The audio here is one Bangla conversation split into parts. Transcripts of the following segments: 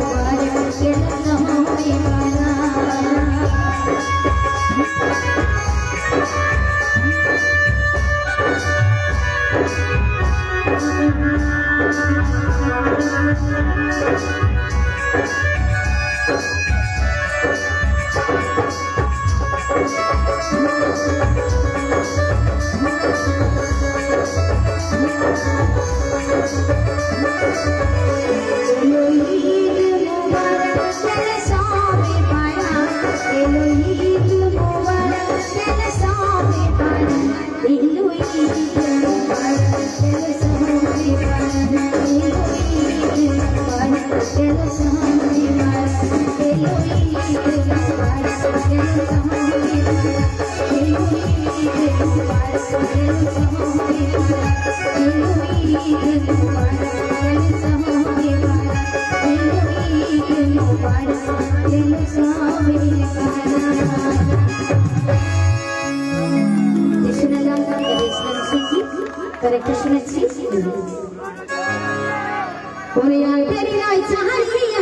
वाया शरणं मे वाया শুনেছি ওরে আর দেরি নয় চাহাইয়া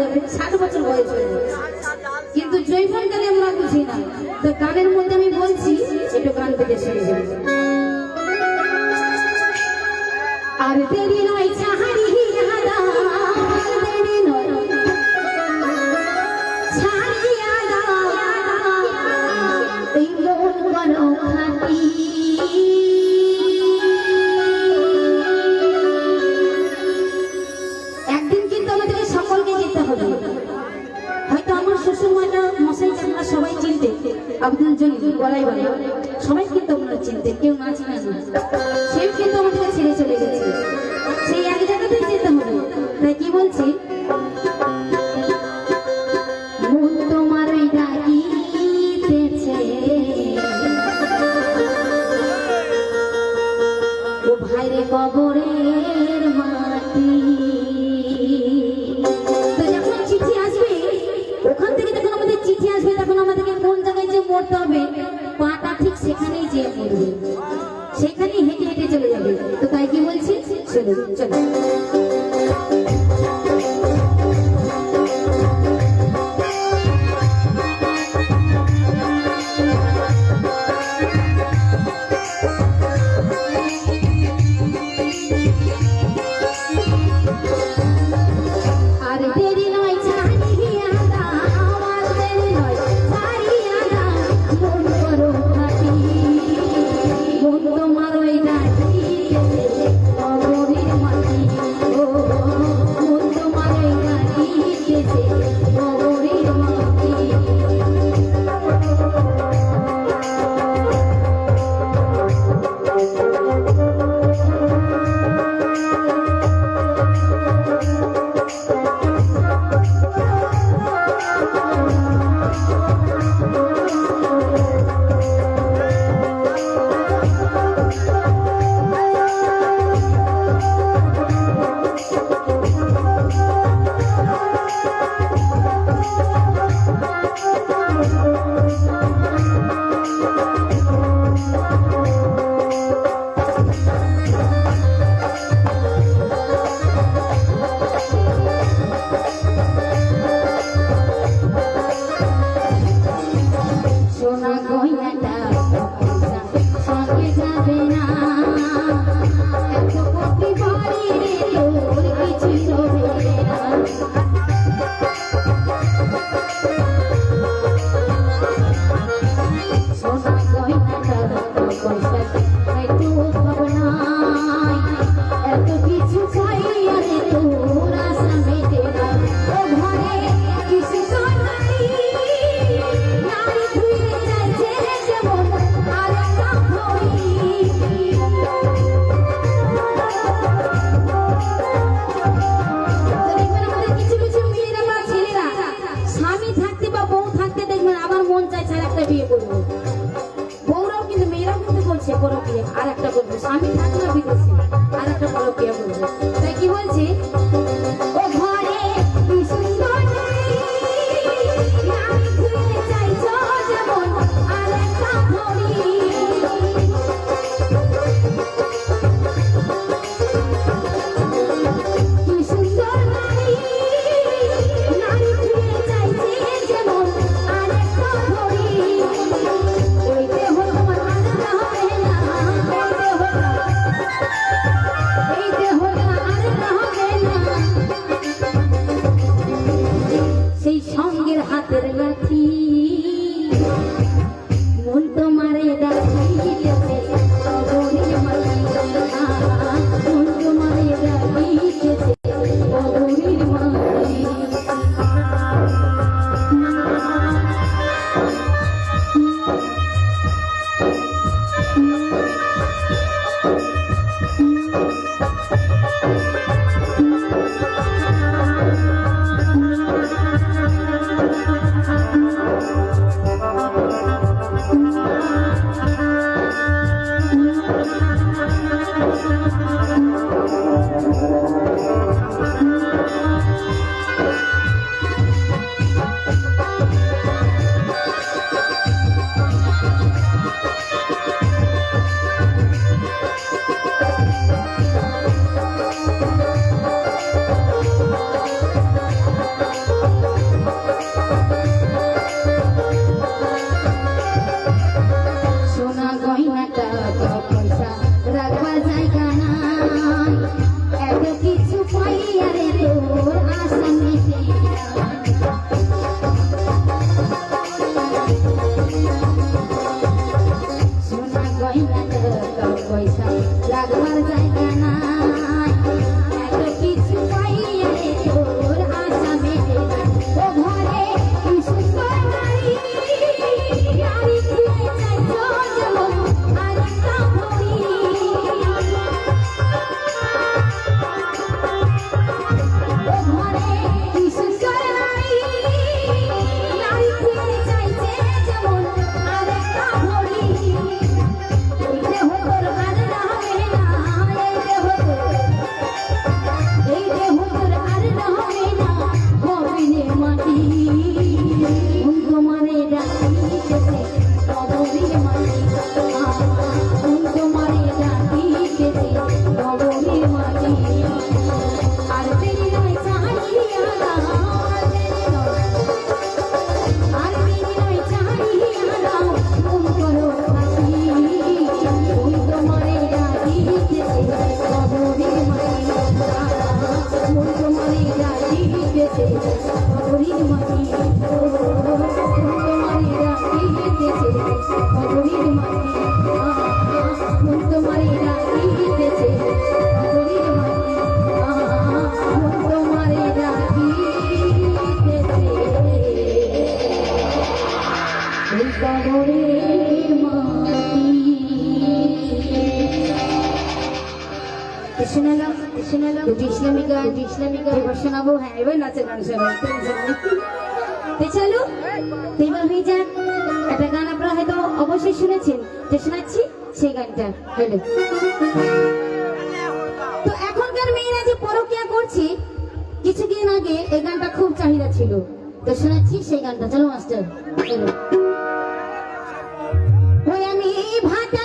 যাবে ষাট বছর বয়স হয়ে যাবে। আসার মশাই এটা সবাই চিনতে। আপনার জন্য বলাই বলে। সবাইকে তোমরা চিনতে, কেউ না চিনে না। সেও কিন্তু আমাদের ওখান থেকে যখন আমাদের চিঠি আসবে, তখন আমাদেরকে কোন জায়গায় যে মরতে হবে, পাটা ঠিক সেখানেই যেয়ে মরবে সেখানেই তো ডিসলামি গান ডিসলামি গান এবার শোনাবো হ্যাঁ এবার নাচে গান শোনাবো এবার হয়ে যান একটা গান আপনারা হয়তো অবশ্যই শুনেছেন যে শোনাচ্ছি, সেই গানটা। হ্যালো তো এখনকার মেয়েরা যে পরকিয়া করছে, কিছুদিন আগে এই গানটা খুব চাহিদা ছিল। তো শোনাচ্ছি সেই গানটা, চলো মাস্টার। ওই আমি ভাতা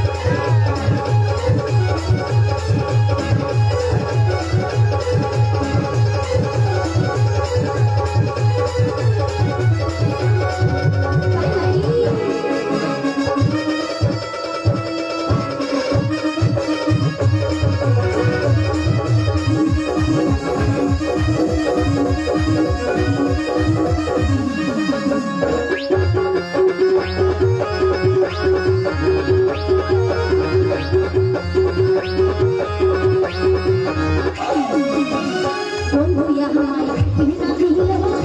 বিনা দিলে মনে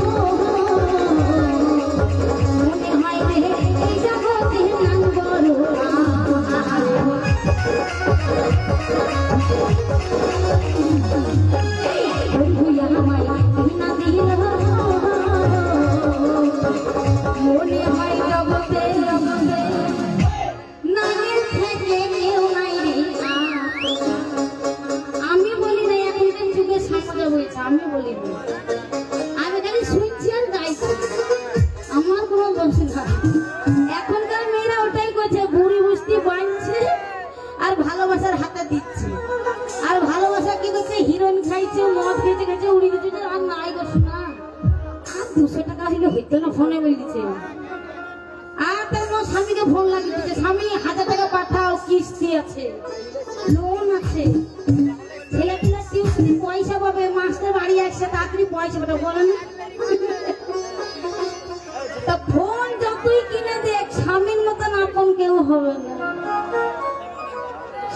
ফোন যতই কিনে দেখ, স্বামীর মতন কেউ হবে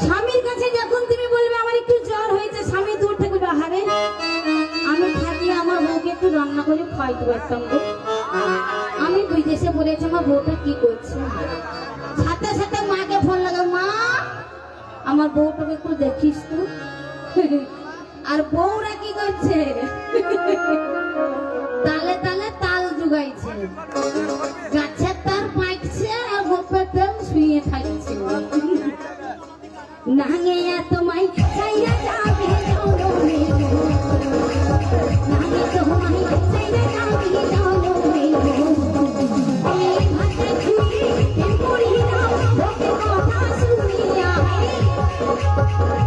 স্বামীর কাছে যখন তুমি বলবে, আমার একটু জ্বর হয়েছে দূর থেকে আমি থাকি, আমার বউকে একটু রান্না করে খাইতে পারতাম গো। আমার বউটাকে একটু দেখিস তু। আর বউরা কি করছে? তালে তালে তাল জুগাইছে। গাছের তার পাকছে আর গোপে তেল শুয়ে থাকছে নাঙে এত চাইরা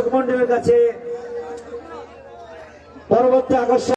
দর্শক মন্ডলের কাছে পরবর্তী আকর্ষণ